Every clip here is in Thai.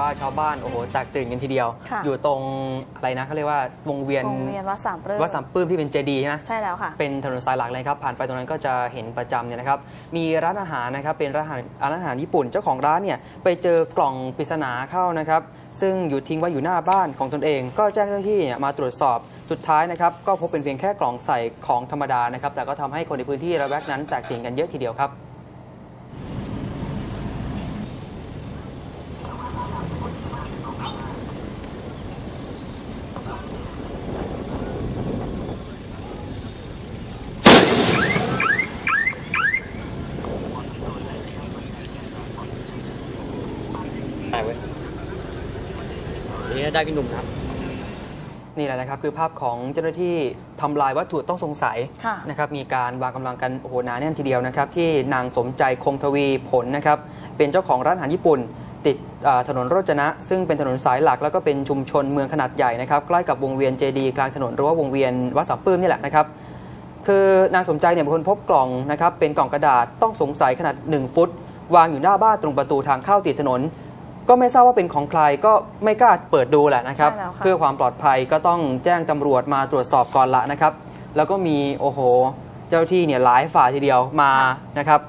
ว่าชาวบ้านโอ้โหแตกตื่นกันทีเดียว ค่ะอยู่ตรงอะไรนะเขาเรียกว่าวงเวียนวงเวียนวัดสามเปรื้วัดสามปื้มที่เป็นเจดีย์ใช่ไหม ใช่แล้วค่ะ เป็นถนนสายหลักเลยครับ ผ่านไปตรงนั้นก็จะเห็นประจำเนี่ยนะครับ มีร้านอาหารนะครับ เป็นร้านอาหารร้านอาหารญี่ปุ่น เจ้าของร้านเนี่ยไปเจอกล่องปริศนาเข้านะครับ ซึ่งอยู่ทิ้งไว้อยู่หน้าบ้านของตนเอง ก็แจ้งเจ้าหน้าที่เนี่ยมาตรวจสอบ สุดท้ายนะครับ ก็พบเป็นเพียงแค่กล่องใส่ของธรรมดานะครับ แต่ก็ทำให้คนในพื้นที่ระแวกนั้นแตกตื่นกันเยอะทีเดียวครับ วันนี้ได้พี่หนุ่มครับนี่แหละนะครับคือภาพของเจ้าหน้าที่ทำลายวัตถุต้องสงสัยค่ะนะครับมีการวางกำลังกันโอ้โหหนาแน่นทีเดียวนะครับที่นางสมใจคงทวีผลนะครับเป็นเจ้าของร้านอาหารญี่ปุ่น ติดอ่าถนนโรจนะ ซึ่งเป็นถนนสายหลักแล้วก็เป็นชุมชนเมืองขนาดใหญ่นะครับใกล้กับวงเวียนเจดีย์กลางถนนหรือว่าวงเวียนวัดสามปื้มนี่แหละนะครับคือนางสมใจเนี่ยเป็นคนพบกล่องนะครับเป็นกล่องกระดาษต้องสงสัยขนาด 1 ฟุต วางอยู่หน้าบ้านตรงประตูทางเข้าติดถนน ก็ไม่ทราบว่าเป็นของใครก็ไม่กล้าเปิดดูแหละนะครับใช่แล้วค่ะเพื่อความปลอดภัยก็ต้องแจ้งตำรวจมาตรวจสอบก่อนละนะครับ แล้วก็มีโอ้โห เจ้าที่เนี่ยหลายฝ่ายทีเดียวมานะครับ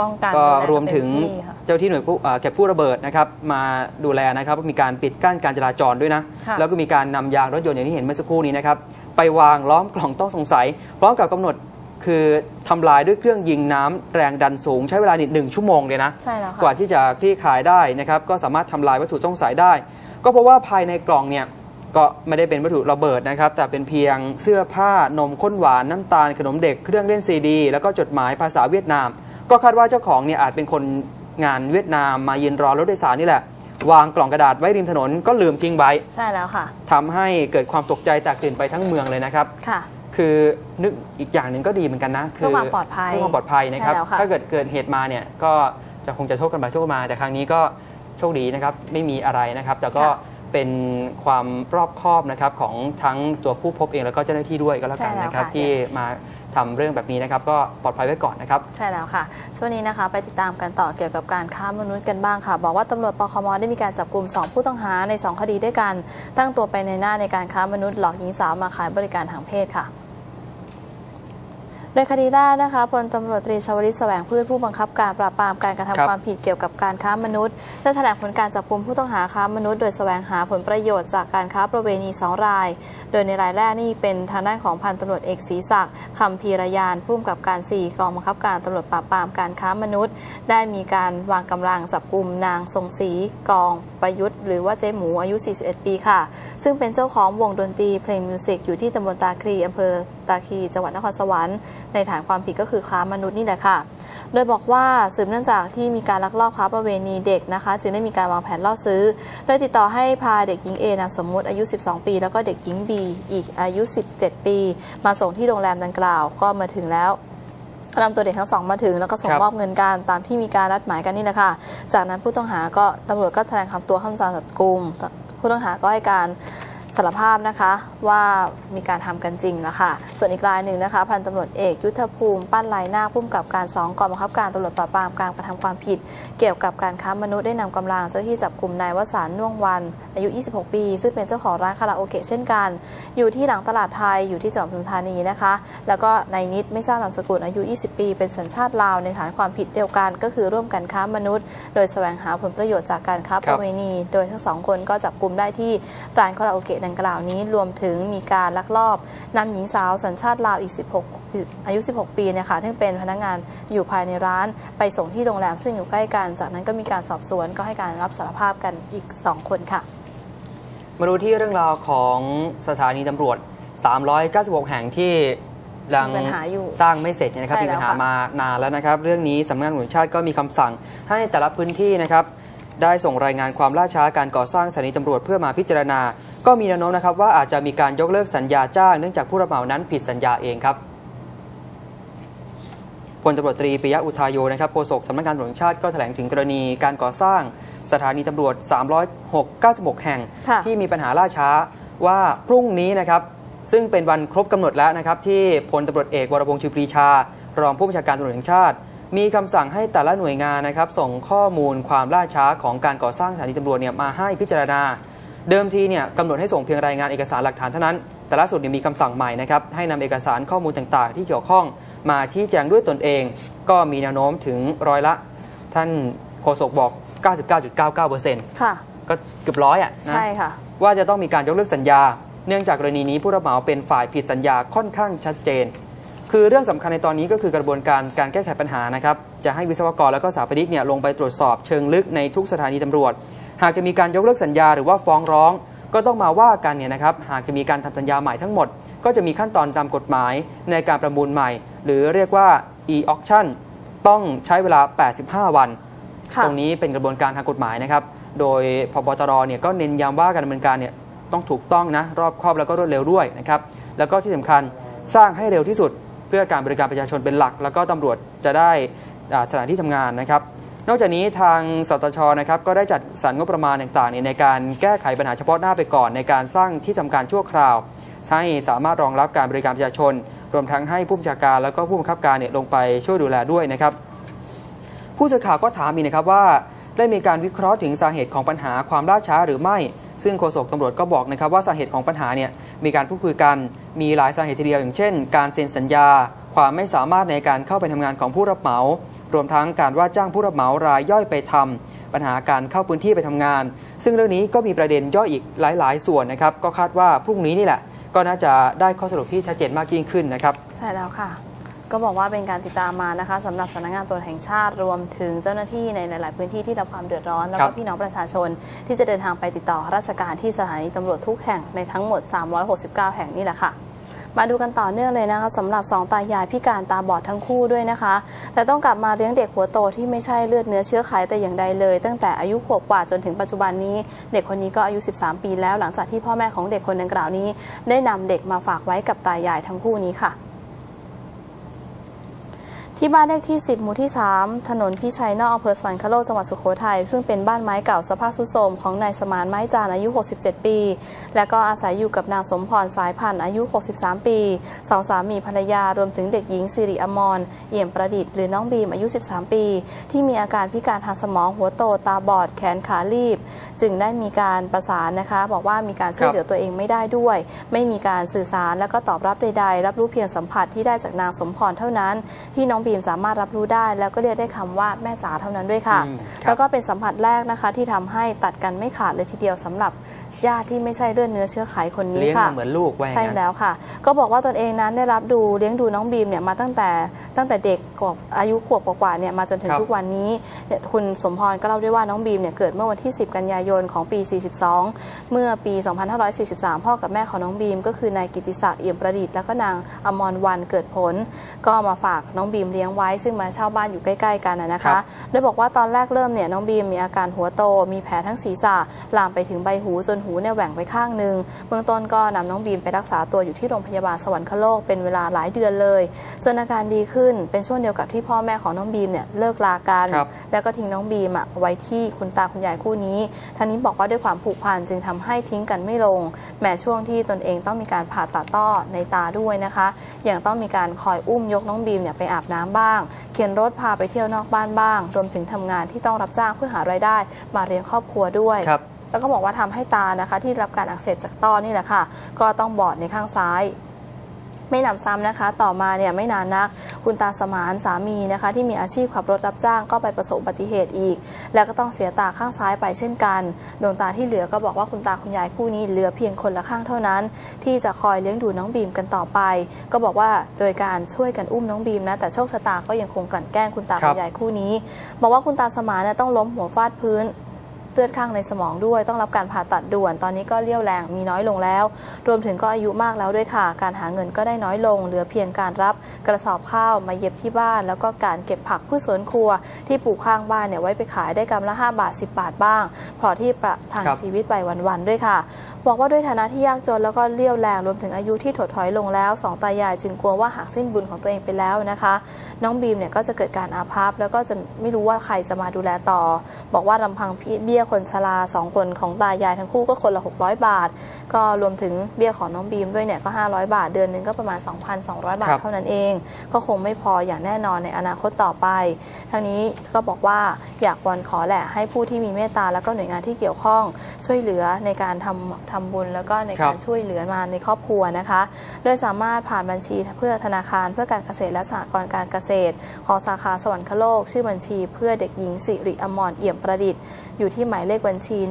ป้องกันก็ดูแลรวมถึงเต็ที่ค่ะเจ้าที่หน่วยกู้เอ่อเก็บผู้ระเบิดนะครับมาดูแลนะครับมีการปิดกั้นการจราจรด้วยนะค่ะแล้วก็มีการนำยางรถยนต์อย่างที่เห็นเมื่อสักครู่นี้นะครับไปวางล้อมกล่องต้องสงสัยพร้อมกับกำหนด คือทำลายด้วยเครื่องยิงน้ำแรงดันสูง ใช้เวลานิดหนึ่งชั่วโมงเลยนะ ใช่แล้วค่ะ กว่าที่จะคลี่คลายได้นะครับ ก็สามารถทำลายวัตถุต้องสงสัยได้ ก็เพราะว่าภายในกล่องเนี่ยก็ไม่ได้เป็นวัตถุระเบิดนะครับ แต่เป็นเพียงเสื้อผ้านมข้นหวานน้ำตาลขนมเด็กเครื่องเล่นซีดี แล้วก็จดหมายภาษาเวียดนาม ก็คาดว่าเจ้าของเนี่ยอาจเป็นคนงานเวียดนามมายืนรอรถโดยสารนี่แหละ วางกล่องกระดาษไว้ริมถนนก็ลืมทิ้งไว้ใช่แล้วค่ะทำให้เกิดความตกใจแตกตื่นไปทั้งเมืองเลยนะครับ ค่ะ คือนึกอีกอย่างหนึ่งก็ดีเหมือนกันนะเพื่อความปลอดภัยเพื่อความปลอดภัยนะครับ ใช่แล้วค่ะ ถ้าเกิดเกิดเหตุมาเนี่ยก็จะคงจะโทษกันไปโทษกันมา แต่ครั้งนี้ก็โชคดีนะครับไม่มีอะไรนะครับ แต่ก็เป็นความรอบคอบนะครับของทั้งตัวผู้พบเองแล้วก็เจ้าหน้าที่ด้วยก็แล้วกันนะครับที่มาทำเรื่องแบบนี้นะครับ ก็ปลอดภัยไว้ก่อนนะครับ ใช่แล้วค่ะ ช่วงนี้นะคะ ไปติดตามกันต่อเกี่ยวกับการค้ามนุษย์กันบ้างค่ะ บอกว่าตำรวจปคมได้มีการจับกลุ่ม 2 ผู้ต้องหาใน 2 คดีด้วยกัน ตั้งตัวไปในหน้าในการค้ามนุษย์หลอกหญิงสาวมาขายบริการทางเพศค่ะโดยคดีแรกนะคะพลตำรวจตรีชวลิตแสวงพืชผู้บังคับการปราบปรามการกระทำครับความผิดเกี่ยวกับการค้ามนุษย์ได้แถลงผลการจับกลุ่มผู้ต้องหาค้ามนุษย์ โดยแสวงหาผลประโยชน์จากการค้าประเวณีสองราย โดยในรายแรกนี่เป็นทางด้านของพันตำรวจเอกศรีศักดิ์คำพีรยานผู้กำกับการ 4 กองบังคับการตำรวจปราบปรามการค้ามนุษย์ ได้มีการวางกำลังจับกลุ่มนางทรงศรีกองประยุทธ์หรือว่าเจ๊หมูอายุ 41 ปีค่ะ ซึ่งเป็นเจ้าของวงดนตรีเพลงมิวสิกอยู่ที่ตำบลตาคลีอำเภอตาคีจังหวัดนครสวรรค์ในฐานความผิดก็คือค้ามนุษย์นี่แหละค่ะ โดยบอกว่าสืบเนื่องจากที่มีการลักลอบค้าประเวณีเด็กนะคะ จึงได้มีการวางแผนล่อซื้อ โดยติดต่อให้พาเด็กหญิงเอนามสมมุติอายุ 12 ปี แล้วก็เด็กหญิงบีอีกอายุ 17 ปี มาส่งที่โรงแรมดังกล่าวก็มาถึงแล้ว นำตัวเด็กทั้งสองมาถึง แล้วก็ส่งครับมอบเงินกันตามที่มีการนัดหมายกันนี่แหละค่ะ จากนั้นผู้ต้องหาก็ตำรวจก็แถลงคำตัวเข้ามาจับกลุ่มผู้ต้องหาก็ให้การ สารภาพนะคะว่ามีการทำกันจริงแล้วค่ะ ส่วนอีกรายหนึ่งนะคะ พันตำรวจเอกยุทธภูมิปั้นลายหน้าพุ่มกับการสองกองบังคับการตำรวจปราบปรามการกระทำความผิด เกี่ยวกับการค้ามนุษย์ได้นำกำลังเจ้าหน้าที่จับกลุ่มนายวสานน่วงวัน อายุ 26 ปี ซึ่งเป็นเจ้าของร้านคาราโอเกะเช่นกัน อยู่ที่หลังตลาดไทยอยู่ที่จังหวัดปทุมธานีนะคะ แล้วก็นายนิดไม่ทราบนามสกุลอายุ 20 ปี เป็นสัญชาติลาวในฐานความผิดเดียวกันก็คือร่วมกันค้ามนุษย์ โดยแสวงหาผลประโยชน์จากการค้าประเวณี โดยทั้งสองคนก็จับกลุ่มได้ที่ร้านคาราโอเกะดังกล่าวนี้รวมถึงมีการลักลอบนำหญิงสาวสัญชาติลาวอีก 16 อายุ 16 ปีเนี่ยค่ะซึ่งเป็นพนักงานอยู่ภายในร้านไปส่งที่โรงแรมซึ่งอยู่ใกล้กันจากนั้นก็มีการสอบสวนก็ให้การรับสารภาพกันอีก 2 คนค่ะ มาดูที่เรื่องราวของสถานีตำรวจ 396 แห่งที่ยังมีปัญหาอยู่สร้างไม่เสร็จเนี่ยนะครับใช่มีปัญหาแล้วค่ะมานานแล้วนะครับ เรื่องนี้สำนักงานตำรวจแห่งชาติก็มีคำสั่งให้แต่ละพื้นที่นะครับได้ส่งรายงานความล่าช้าการก่อสร้างสถานีตำรวจเพื่อมาพิจารณา ก็มีแนวโน้มนะครับว่าอาจจะมีการยกเลิกสัญญาจ้างเนื่องจากผู้รับเหมานั้นผิดสัญญาเองครับพลตำรวจตรีปิยะอุทายโยนะครับโฆษกสำนักงานตำรวจแห่งชาติก็แถลงถึงกรณีการก่อสร้างสถานีตำรวจ 396 แห่งค่ะที่มีปัญหาล่าช้าว่าพรุ่งนี้นะครับซึ่งเป็นวันครบกำหนดแล้วนะครับที่พลตำรวจเอกวรพงษ์ชูปรีชา รองผู้บัญชาการตำรวจแห่งชาติ มีคำสั่งให้แต่ละหน่วยงานนะครับส่งข้อมูลความล่าช้าของการก่อสร้างสถานีตำรวจเนี่ยมาให้พิจารณา เดิมทีเนี่ยกำหนดให้ส่งเพียงรายงานเอกสารหลักฐานเท่านั้น แต่ล่าสุดเนี่ยมีคำสั่งใหม่นะครับให้นำเอกสารข้อมูลต่างๆ ที่เกี่ยวข้องมาชี้แจงด้วยตนเอง ก็มีแนวโน้มถึงร้อยละ ท่านโฆษกบอก 99.99%ค่ะก็เกือบร้อยอะนะใช่ค่ะว่าจะต้องมีการยกเลิกสัญญา เนื่องจากกรณีนี้ผู้รับเหมาเป็นฝ่ายผิดสัญญาค่อนข้างชัดเจน คือเรื่องสำคัญในตอนนี้ก็คือกระบวนการการแก้ไขปัญหานะครับจะให้วิศวกรแล้วก็สถาปนิกเนี่ยลงไปตรวจสอบเชิงลึกในทุกสถานีตำรวจ หากจะมีการยกเลิกสัญญาหรือว่าฟ้องร้อง ก็ต้องมาว่ากันเนี่ยนะครับ หากจะมีการทำสัญญาใหม่ทั้งหมด ก็จะมีขั้นตอนตามกฎหมายในการประมูลใหม่ หรือเรียกว่า e-auction ต้องใช้เวลา 85 วันค่ะตรงนี้เป็นกระบวนการทางกฎหมายนะครับ โดยพบตรเนี่ยก็เน้นย้ำว่าการดำเนินการเนี่ยต้องถูกต้องนะรอบคอบแล้วก็รวดเร็วด้วยนะครับ แล้วก็ที่สำคัญสร้างให้เร็วที่สุด เพื่อการบริการประชาชนเป็นหลัก แล้วก็ตำรวจจะได้อ่าสถานที่ทำงานนะครับ นอกจากนี้ทางสตชนะครับก็ได้จัดสรรงบประมาณต่างๆในการแก้ไขปัญหาเฉพาะหน้าไปก่อนในการสร้างที่ทำการชั่วคราว ให้สามารถรองรับการบริการประชาชน รวมทั้งให้ผู้บัญชาการแล้วก็ผู้บังคับการเนี่ยลงไปช่วยดูแลด้วยนะครับ ผู้สื่อข่าวก็ถามมีนะครับว่าได้มีการวิเคราะห์ถึงสาเหตุของปัญหาความล่าช้าหรือไม่ ซึ่งโฆษกตำรวจก็บอกนะครับว่าสาเหตุของปัญหาเนี่ยมีการพูดคุยกันมีหลายสาเหตุทีเดียว อย่างเช่น การเซ็นสัญญา ความไม่สามารถในการเข้าไปทำงานของผู้รับเหมา รวมทั้งการว่าจ้างผู้รับเหมารายย่อยไปทำปัญหาการเข้าพื้นที่ไปทำงาน ซึ่งเรื่องนี้ก็มีประเด็นย่อยอีกหลาย ๆ ส่วนนะครับก็คาดว่าพรุ่งนี้นี่แหละ ก็น่าจะได้ข้อสรุปที่ชัดเจนมากยิ่งขึ้นนะครับใช่แล้วค่ะ ก็บอกว่าเป็นการติดตามมานะคะสำหรับสำนักงานตรวจแห่งชาติรวมถึงเจ้าหน้าที่ในหลาย ๆ พื้นที่ที่รับความเดือดร้อน แล้วก็พี่น้องประชาชนที่จะเดินทางไปติดต่อราชการที่สถานีตำรวจทุกแห่งในทั้งหมด 369 แห่งนี่แหละค่ะมาดูกันต่อเนื่องเลยนะคะสำหรับสองตายายพิการตาบอดทั้งคู่ด้วยนะคะ แต่ต้องกลับมาเลี้ยงเด็กหัวโตที่ไม่ใช่เลือดเนื้อเชื้อไขแต่อย่างใดเลย ตั้งแต่อายุขวบกว่าจนถึงปัจจุบันนี้ เด็กคนนี้ก็อายุ 13 ปีแล้วหลังจากที่พ่อแม่ของเด็กคนดังกล่าวนี้ ได้นำเด็กมาฝากไว้กับตายายทั้งคู่นี้ค่ะ ที่บ้านเลขที่ 10 หมู่ที่ 3 ถนนพิชัยนอกอำเภอสวรรคโลกจังหวัดสุโขทัยซึ่งเป็นบ้านไม้เก่าสภาพทรุดโทรมของนายสมานไม้จานอายุ 67 ปี และก็อาศัยอยู่กับนางสมพรสายพันธ์อายุ 63 ปีสองสามีภรรยารวมถึงเด็กหญิงสิริอมรเอี่ยมประดิษฐ์หรือน้องบีมอายุ 13 ปี ที่มีอาการพิการทางสมองหัวโตตาบอดแขนขาลีบ จึงได้มีการประสานนะคะ บอกว่ามีการช่วยเหลือตัวเองไม่ได้ด้วย ไม่มีการสื่อสารและก็ตอบรับใดๆรับรู้เพียงสัมผัสที่ได้จากนางสมพรเท่านั้นที่น้องบีมสามารถรับรู้ได้ แล้วก็เรียกได้คำว่าแม่จ๋าเท่านั้นด้วยค่ะอืมครับแล้วก็เป็นสัมผัสแรกนะคะที่ทำให้ตัดกันไม่ขาดเลยทีเดียวสำหรับญาติที่ไม่ใช่เลือดเนื้อเชื้อไขคนนี้เลี้ยงค่ะมาเหมือนลูกว่าอย่างใช่นั้นแล้วค่ะ ก็บอกว่าตนเองนั้นได้รับดูเลี้ยงดูน้องบีมเนี่ยมาตั้งแต่ตั้งแต่เด็กกว่าอายุขวบกว่าๆเนี่ยมาจนถึงครับทุกวันนี้เนี่ยคุณสมพรก็เล่าด้วยว่าน้องบีมเนี่ยเกิดเมื่อวันที่ 10 กันยายนของปี 42 เมื่อปี 2543 พ่อกับแม่ของน้องบีม ก็คือนายกิติศักดิ์เอี่ยมประดิษฐ์แล้วก็นางอมรวันเกิดผล ก็มาฝากน้องบีมเลี้ยงไว้ ซึ่งมาเช่าบ้านอยู่ใกล้ ๆ กันนะนะครัคะบโดยบอกว่าตอนแรกเริ่มเนี่ยน้องบีมมีอาการหัวโตมีแผลทั้งศีรษะลามไปถึงใบหูจนหูเนี่ยแหว่งไปข้างหนึ่งเบื้องต้นก็นำน้องบีมไปรักษาตัวอยู่ที่โรงพยาบาลสวรรคโลกเป็นเวลาหลายเดือนเลยจนอาการดีขึ้นเป็นช่วงเดียวกับที่พ่อแม่ของน้องบีมเนี่ยเลิกลากันครับแล้วก็ทิ้งน้องบีมอะไว้ที่คุณตาคุณยายคู่นี้ทางนี้บอกว่าด้วยความผูกพันจึงทำให้ทิ้งกันไม่ลง แม้ช่วงที่ตนเองต้องมีการผ่าตัดต้อในตาด้วยนะคะอย่างต้องมีการคอยอุ้มยกน้องบีมเนี่ยไปอาบน้ำบ้าง เขียนรถพาไปเที่ยวนอกบ้านบ้าง รวมถึงทำงานที่ต้องรับจ้างเพื่อหารายได้มาเลี้ยงครอบครัวด้วยครับ แล้วก็บอกว่าทำให้ตานะคะ ที่รับการอักเสบจากต้อนี่แหละค่ะ ก็ต้องบอดในข้างซ้ายไม่นำซ้ำนะคะ ต่อมาเนี่ยไม่นานนัก คุณตาสมานสามีนะคะ ที่มีอาชีพขับรถรับจ้างก็ไปประสบอุบัติเหตุอีก แล้วก็ต้องเสียตาข้างซ้ายไปเช่นกัน ดวงตาที่เหลือก็บอกว่าคุณตาคุณยายคู่นี้เหลือเพียงคนละข้างเท่านั้น ที่จะคอยเลี้ยงดูน้องบีมกันต่อไป ก็บอกว่าโดยการช่วยกันอุ้มน้องบีมนะแต่โชคชะตาก็ยังคงกลั่นแกล้งคุณตาค,คุณยายคู่นี้ บอกว่าคุณตาสมานเนี่ยต้องล้มหัวฟาดพื้น เลือดข้างในสมองด้วย ต้องรับการผ่าตัดด่วน ตอนนี้ก็เลี้ยวแรงมีน้อยลงแล้ว รวมถึงก็อายุมากแล้วด้วยค่ะ การหาเงินก็ได้น้อยลง เหลือเพียงการรับกระสอบข้าวมาเย็บที่บ้าน แล้วก็การเก็บผักพืชสวนครัว ที่ปลูกข้างบ้านเนี่ยไว้ไปขายได้กำละ 5 บาท 10 บาทบ้างเพราะที่ประทังครับชีวิตไปวันๆด้วยค่ะบอกว่าด้วยฐานะที่ยากจนแล้วก็เลี้ยวแรงรวมถึงอายุที่ถดถอยลงแล้วสองตายายจึงกลัวว่าหากสิ้นบุญของตัวเองไปแล้วนะคะ น้องบีมเนี่ยก็จะเกิดการอาภัพแล้วก็จะไม่รู้ว่าใครจะมาดูแลต่อ บอกว่าลำพังเบี้ยคนชราสองคนของตายายทั้งคู่ก็คนละ 600 บาท ก็รวมถึงเบี้ยของน้องบีมด้วยเนี่ยก็ 500 บาท เดือนหนึงก็ประมาณ 2,200 บาทครับเท่านั้นเอง ก็คงไม่พออย่างแน่นอนในอนาคตต่อไปทั้งนี้ก็บอกว่าอยากวอนขอแหละให้ผู้ที่มีเมตตาแล้วก็หน่วยงานที่เกี่ยวข้องช่วยเหลือในการทำทำบุญแล้วก็ในครัการบช่วยเหลือมาในครอบครัวนะคะ โดยสามารถผ่านบัญชีเพื่อธนาคารเพื่อการเกษตรและสหกรณ์การเกษตร ของสาขาสวรรคโลก ชื่อบัญชีเพื่อเด็กหญิงสิริอมรเอี่ยมประดิษฐ์ อยู่ที่หมายเลขบัญชี 109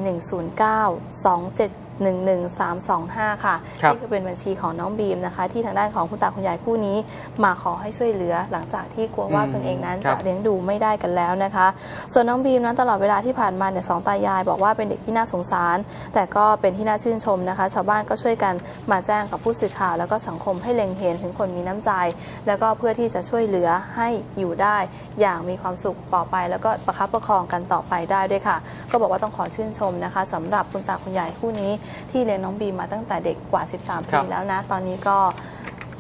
27 11325 ค่ะครับนี่ก็เป็นบัญชีของน้องบีมนะคะ ที่ทางด้านของคุณตาคุณยายคู่นี้มาขอให้ช่วยเหลือ หลังจากที่กลัวว่าอืมตนเองนั้นครัจะบเลี้ยงดูไม่ได้กันแล้วนะคะ ส่วนน้องบีมนั้นตลอดเวลาที่ผ่านมาเนี่ยสองตายาย บอกว่าเป็นเด็กที่น่าสงสาร แต่ก็เป็นที่น่าชื่นชมนะคะ ชาวบ้านก็ช่วยกันมาแจ้งกับผู้สื่อข่าว แล้วก็สังคมให้เล็งเห็นถึงคนมีน้ำใจ แล้วก็เพื่อที่จะช่วยเหลือให้อยู่ได้ อย่างมีความสุขต่อไป แล้วก็ประคับประคองกันต่อไปได้ด้วยค่ะ ก็บอกว่าต้องขอชื่นชมนะคะสำหรับคุณตาคุณยายคู่นี้ที่เลี้ยงน้องบีมมาตั้งแต่เด็กกว่า 13ครัปีบแล้วนะ ตอนนี้ก็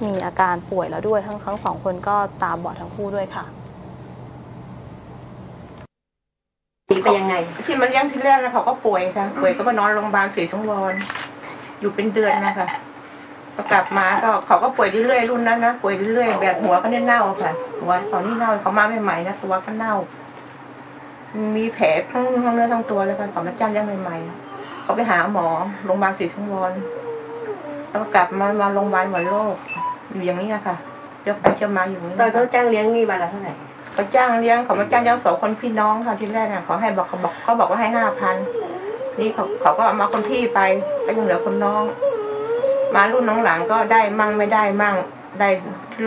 มีอาการป่วยแล้วด้วยทั้งทั้งสองคนก็ตาบอดทั้งคู่ด้วยค่ะปีไปยังไง ที่มาเลี้ยงที่แรกนะเขาก็ป่วยค่ะป่วยก็มานอนโรงพยาบาลศรีสงวรอยู่เป็นเดือนนะคะก็กลับมาก็เขาก็ป่วยเรื่อยๆรุ่นนั้นนะป่วยเรื่อยๆแบบหัวก็เนี่ยเน่าค่ะหัวตอนนี้เน่าเขามาใหม่ๆนะตัวก็เน่า มีแผลทั้งทั้งเนื้อทั้งตัวเลยค่ะเขามาจ้างเลี้ยงใหม่ๆ เขาไปหาหมอโรงพยาบาลศรีสงวรแล้วก็กลับมามาโรงพยาบาลหมอโรคอยู่อย่างนี้อะค่ะจะไปจะมาอยู่อย่างนี้ตอนเขาจ้างเลี้ยงนี่วันละเท่าไหร่เขาจ้างเลี้ยงเขามาจ้างเลี้ยงสองคนพี่น้องค่ะที่แรกอะเขาให้บอกเขาบอกเขาบอกว่าให้ห้าพันนี่เขาเขาก็เอามาคนพี่ไปก็ยังเหลือคนน้อง มารุ่นน้องหลังก็ได้มั่งไม่ได้มั่งได้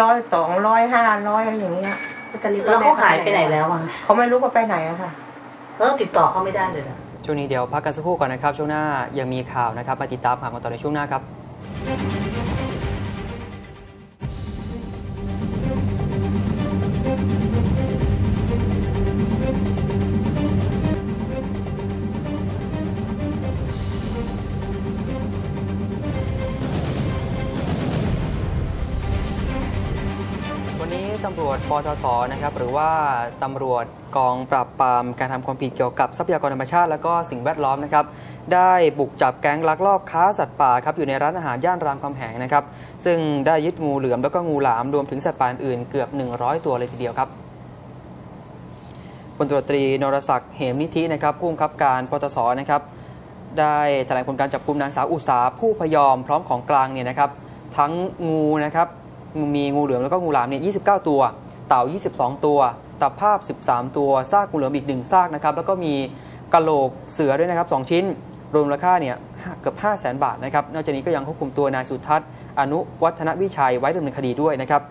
ร้อยสองร้อยห้าร้อยอะไรอย่างเงี้ยตอนนี้แล้วเขาหายไปไหนแล้วอะเขาไม่รู้เขาไปไหนอะค่ะแล้วติดต่อเขาไม่ได้เลยเหรอ ช่วงนี้เดี๋ยวพักกันสักครู่ก่อนนะครับ ช่วงหน้ายังมีข่าวนะครับมาติดตามข่าวกันต่อในช่วงหน้าครับ ปทศนะครับหรือว่าตำรวจกองปราบปรามการทำความผิดเกี่ยวกับทรัพยากรธรรมชาติ และก็สิ่งแวดล้อมนะครับได้บุกจับแก๊งลักลอบค้าสัตว์ป่าครับอยู่ในร้านอาหารย่านรามคำแหงนะครับซึ่งได้ยึดงูเหลือมแล้วก็งูหลามรวมถึงสัตว์ป่าอื่นเกือบ 100 ตัวเลยทีเดียวครับพลตรตรีนรศักดิ์เหมนิธินะครับผู้บังคับการปตสนะครับได้แถลงผลการจับกลุ่มนางสาวอุษาผู้พยอมพร้อมของกลางเนี่ยนะครับทั้งงูนะครับมีงูเหลือมแล้วก็งูหลามเนี่ย29 ตัว เต่า 22 ตัวตะภาพ 13 ตัว ซากงูเหลือมอีกหนึ่งซากนะครับ แล้วก็มีกะโหลกเสือด้วยนะครับ 2 ชิ้น รวมมูลค่าเนี่ยเกือบ 5 0 0 0 0 0บาทนะครับ นอกจากนี้ก็ยังควบคุมตัวนายสุทัศน์ อนุวัฒนวิชัยไว้ดำเนินคดีด้วยนะครับ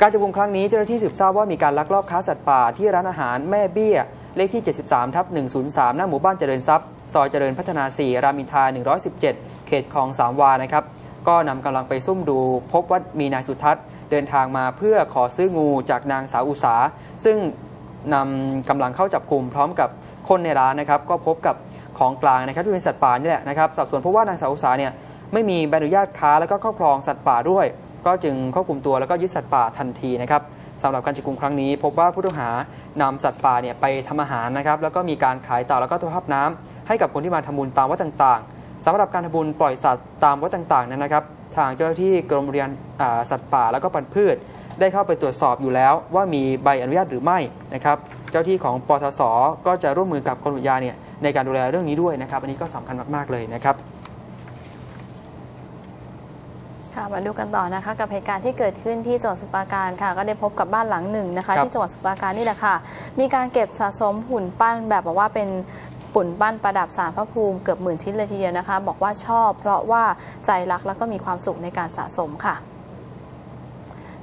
การจับกุมครั้งนี้เจ้าหน้าที่สืบทราบว่ามีการลักลอบค้าสัตว์ป่าที่ร้านอาหารแม่เบี้ย เลขที่ 73ทับ103 หน้าหมู่บ้านเจริญทรัพย์ ซอยเจริญพัฒนา 4 รามินทา 117 เขตคลองสามวา นะครับ ก็นำกำลังไปซุ่มดู พบว่ามีนายสุทัศน์ เดินทางมาเพื่อขอซื้องูจากนางสาวอุสา ซึ่งนำกำลังเข้าจับกลุ่มพร้อมกับคนในร้านนะครับก็พบกับของกลางนะครับที่เป็นสัตว์ป่านี่แหละนะครับสอบสวนพบว่านางสาวอุสาเนี่ยไม่มีใบอนุญาตค้าแล้วก็ครอบครองสัตว์ป่าด้วย ก็จึงควบคุมตัวแล้วก็ยึดสัตว์ป่าทันทีนะครับสำหรับการจับกลุ่มครั้งนี้ พบว่าผู้ต้องหานำสัตว์ป่าเนี่ยไปทำอาหารนะครับแล้วก็มีการขายเต่าแล้วก็ตัวภาพน้ำให้กับคนที่มาทำบุญตามวัดต่างๆสำหรับการทำบุญปล่อยสัตว์ตามวัดต่างๆนั้นนะครับ ทางเจ้าหน้าที่กรมอุทยานอ่าสัตว์ป่าแล้วก็ปันธุ์พืช ได้เข้าไปตรวจสอบอยู่แล้ว ว่ามีใบอนุญาตหรือไม่นะครับ เจ้าที่ของปทศก็จะร่วมมือกับกรมอุทยานเนี่ยในการดูแลเรื่องนี้ด้วยนะครับ อันนี้ก็สำคัญมากๆเลยนะครับค่ะมาดูกันต่อนะคะกับเหตุการณ์ที่เกิดขึ้นที่จังหวัดสมุพรปราการค่ะ ก็ได้พบกับบ้านหลังหนึ่งนะคะครับที่จังหวัดสมุพรปราการนี่แหละค่ะ มีการเก็บสะสมหุ่นปั้นแบบบอกว่าเป็น ปุ่นปั้นประดับสารพระภูมิเกือบหมื่นชิ้นเลยทีเดียวนะคะ บอกว่าชอบเพราะว่าใจรักแล้วก็มีความสุขในการสะสมค่ะ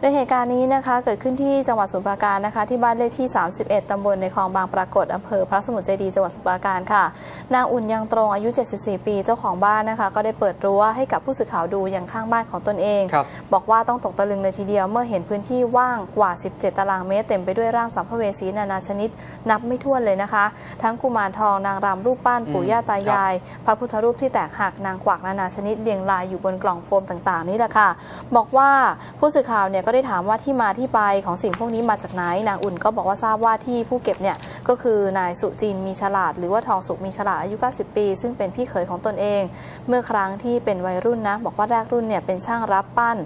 ในเหตุการณ์นี้นะคะเกิดขึ้นที่จังหวัดสมุพรปราการนะคะที่บ้านเลขที่ 31 ตำบลในคลองบางปรากฏอำเภอพระสมุทรเจดีย์จังหวัดสมุพรปราการค่ะ นางอุ่นยังตรงอายุ 74 ปีเจ้าของบ้านนะคะ ก็ได้เปิดรั้วให้กับผู้สื่อข่าวดูอย่างข้างบ้านของตนเองครับบอกว่าต้องตกตะลึงเลยทีเดียวเมื่อเห็นพื้นที่ว่างกว่า 17 ตารางเมตร เต็มไปด้วยร่างสัมภเวสีนานาชนิด นับไม่ถ้วนเลยนะคะ ทั้งกุมารทองนางรำรูปปั้นปู่อืมย่าตายาย พระพุทธรูปที่แตกหักนางกวักนานาชนิดเรียงรายอยู่บนกล่องโฟมต่างๆ นี่แหละค่ะ บอกว่าผู้สื่อข่าวเนี่ยก็ได้ถามว่าที่มาที่ไปของสิ่งพวกนี้มาจากไหน นางอุ่นก็บอกว่าทราบว่าที่ผู้เก็บเนี่ยก็คือนายสุจินมีฉลาด หรือว่าทองสุกมีฉลาดอายุ 90 ปี ซึ่งเป็นพี่เขยของตนเอง เมื่อครั้งที่เป็นวัยรุ่นนะ บอกว่าแรกรุ่นเนี่ยเป็นช่างรับปั้น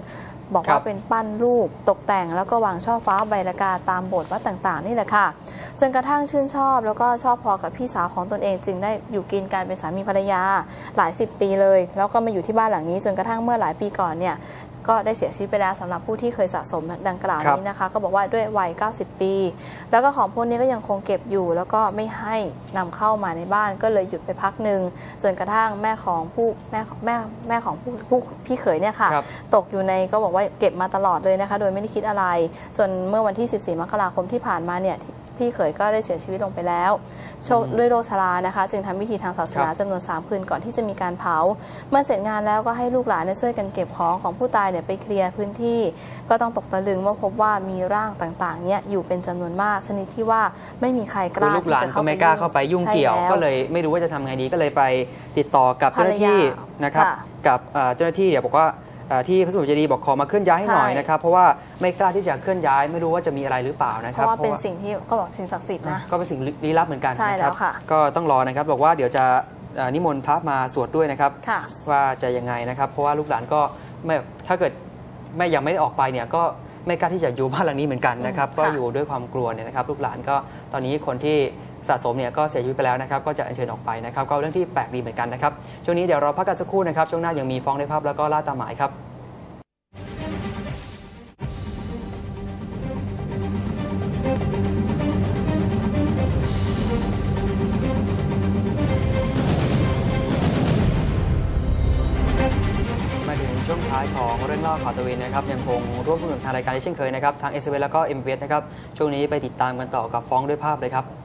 บอกว่าเป็นปั้นรูปตกแต่งแล้วก็วางช่อฟ้าใบละกาตามโบสถ์วัดต่างๆ นี่แหละค่ะ จนกระทั่งชื่นชอบแล้วก็ชอบพอกับพี่สาวของตนเองจึงได้อยู่กินกันเป็นสามีภรรยาหลายสิบปีเลย แล้วก็มาอยู่ที่บ้านหลังนี้ จนกระทั่งเมื่อหลายปีก่อนเนี่ย ก็ได้เสียชีวิตไปแล้วสำหรับผู้ที่เคยสะสมดังกล่าวครับนี้นะคะ ก็บอกว่าด้วยวัย 90 ปี แล้วก็ของพวกนี้ก็ยังคงเก็บอยู่ แล้วก็ไม่ให้นำเข้ามาในบ้านก็เลยหยุดไปพักหนึ่งจนกระทั่งแม่ของผู้แม่แม่แม่ของผู้ผู้พี่เขยเนี่ยค่ะครับตกอยู่ในก็บอกว่าเก็บมาตลอดเลยนะคะ โดยไม่ได้คิดอะไร จนเมื่อวันที่ 14 มกราคมที่ผ่านมาเนี่ย พี่เขยก็ได้เสียชีวิตลงไปแล้วโชคอืมด้วยโรคชรานะคะ จึงทำพิธีทางศาสนาครับจำนวน 3 คืนก่อนที่จะมีการเผา เมื่อเสร็จงานแล้วก็ให้ลูกหลานเนี่ยช่วยกันเก็บของของผู้ตายเนี่ยไปเคลียร์พื้นที่ ก็ต้องตกตะลึงเมื่อพบว่ามีร่างต่างๆเนี่ยอยู่เป็นจำนวนมากชนิดที่ว่าไม่มีใครกคือล้าลูกหลานที่จะก็ไม่กล้าเข้าไปยุ่งเกี่ยวใช่แก็เลยไม่รู้ว่าจะทำไงดีก็เลยไปติดต่อกับเจ้าหน้าที่ภรรยานะครับค่ะกับเอ่อเจ้าหน้าที่เดี๋ยวบอกว่าเอ่อ ที่พระสมุทรเจดีย์บอกขอมาเคลื่อนย้ายให้หน่อยใช่นะครับ เพราะว่าไม่กล้าที่จะเคลื่อนย้ายไม่รู้ว่าจะมีอะไรหรือเปล่านะเพครับราะว่าเป็นสิ่งที่ก็บอกสิ่งศักดิ์สิทธิ์นะก็เป็นสิ่งลี้ลับเหมือนกันใช่นะแล้ครับวค่ะก็ต้องรอนะครับบอกว่าเดี๋ยวจะเอ่อนิมนต์พระมาสวดด้วยนะครับค่ะว่าจะยังไงนะครับ เพราะว่าลูกหลานก็ไม่ถ้าเกิดไม่ยังไม่ได้ออกไปเนี่ยก็ ไม่กล้าที่จะอยู่บ้านหลังนี้เหมือนกันนะครับอืมก็ค่ะอยู่ด้วยความกลัวเนี่ยนะครับลูกหลานก็ตอนนี้คนที่สะสมเนี่ยก็เสียชีวิตไปแล้วนะครับก็จะอัญเชิญออกไปนะครับก็เรื่องที่แปลกดีเหมือนกันนะครับช่วงนี้เดี๋ยวเราพักกันสักครู่นะครับช่วงหน้ายังมีฟ้องในภาพแล้วก็ล่าตามหมายครับ ครับยังคงร่วมสนุนทางรายการเช่นเคยนะครับทาง s อแล้วก็ m อ s นะครับช่วงนี้ไปติดตามกันต่อกับฟ้องด้วยภาพเลยครับ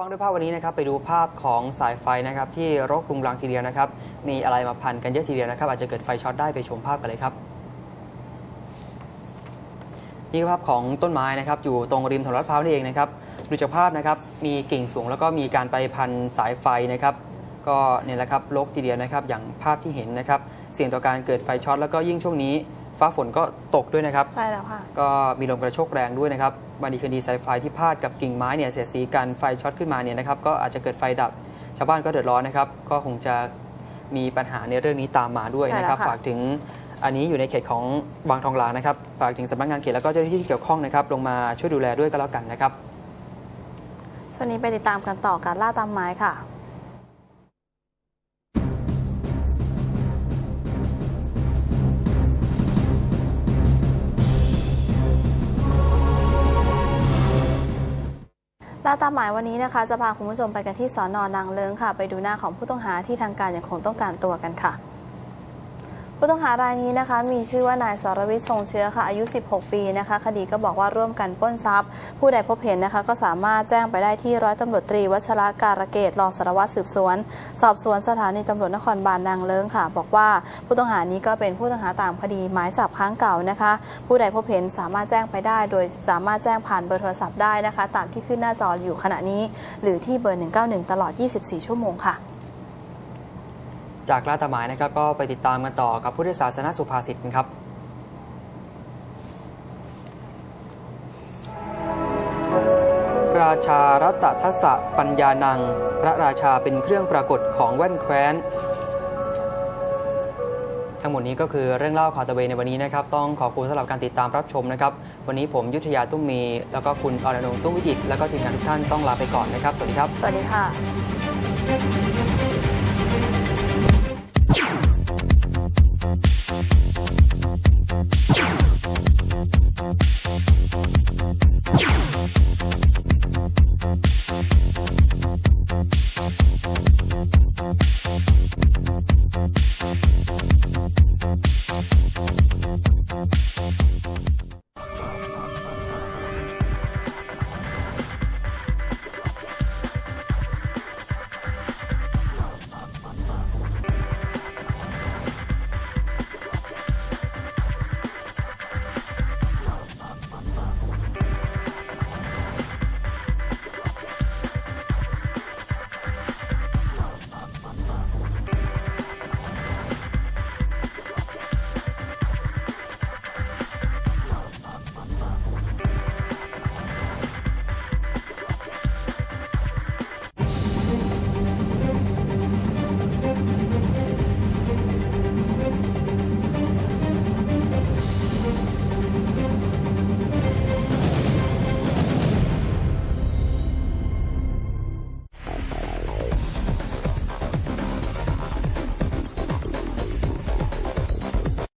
ฟ้องด้วยภาพวันนี้นะครับไปดูภาพของสายไฟนะครับที่รกรุงรังทีเดียวนะครับ มีอะไรมาพันกันเยอะทีเดียวนะครับ อาจจะเกิดไฟช็อตได้ไปชมภาพกันเลยครับนี่ภาพของต้นไม้นะครับ อยู่ตรงริมถนนลาดพร้าวนี่เองนะครับดูจากภาพนะครับมีกิ่งสูงแล้วก็มีการไปพันสายไฟนะครับ ก็เนี่ยแหละครับรกทีเดียวนะครับ อย่างภาพที่เห็นนะครับ เสี่ยงต่อการเกิดไฟช็อตแล้วก็ยิ่งช่วงนี้ ฟ้าฝนก็ตกด้วยนะครับ ใช่แล้วค่ะ ก็มีลมกระโชกแรงด้วยนะครับบางทีคืนดีสายไฟที่พาดกับกิ่งไม้เนี่ยเสียดสีกันไฟช็อตขึ้นมาเนี่ยนะครับก็อาจจะเกิดไฟดับ ชาวบ้านก็เดือดร้อนนะครับ ก็คงจะมีปัญหาในเรื่องนี้ตามมาด้วยนะครับใช่แล้วค่ะฝากถึงอันนี้อยู่ในเขตของบางทองหลางนะครับ ฝากถึงสำนักงานเขตแล้วก็เจ้าหน้าที่ที่เกี่ยวข้องนะครับ ลงมาช่วยดูแลด้วยก็แล้วกันนะครับ ช่วงนี้ไปติดตามกันต่อการล่าตามไม้ค่ะ ล่าตามหมายวันนี้นะคะจะพาคุณผู้ชมไปกันที่สอนอนางเลิงค่ะ ไปดูหน้าของผู้ต้องหาที่ทางการยังคงต้องการตัวกันค่ะ ผู้ต้องหารายนี้นะคะมีชื่อว่านายสรวิทย์ชงเชื้อค่ะอายุ 16 ปีนะคะ คดีก็บอกว่าร่วมกันปล้นทรัพย์ ผู้ใดพบเห็นนะคะ ก็สามารถแจ้งไปได้ที่ร้อยตำรวจตรีวัชระการะเกตรองสารวัตรสืบสวน สอบสวนสถานีตำรวจนครบาลนางเลิ้งค่ะ บอกว่าผู้ต้องหานี้ก็เป็นผู้ต้องหาตามคดีหมายจับค้างเก่านะคะ ผู้ใดพบเห็นสามารถแจ้งไปได้ โดยสามารถแจ้งผ่านเบอร์โทรศัพท์ได้นะคะ ตามที่ขึ้นหน้าจออยู่ขณะนี้ หรือที่เบอร์ 191 ตลอด 24 ชั่วโมงค่ะ จากลาตหมายนะครับก็ไปติดตามกันต่อกับพุทธศาสนสุภาษิตกันครับราชารัตทัสสะปัญญานัง พระราชาเป็นเครื่องปรากฏของแว่นแคว้น ทั้งหมดนี้ก็คือเรื่องเล่าข่าวตะเวนในวันนี้นะครับ ต้องขอบคุณสำหรับการติดตามรับชมนะครับ วันนี้ผมยุทธยาตุ้มมี แล้วก็คุณอรนงค์ตุ้มวิจิต แล้วก็ทีมงานทุกท่านต้องลาไปก่อนนะครับ สวัสดีครับ สวัสดีค่ะ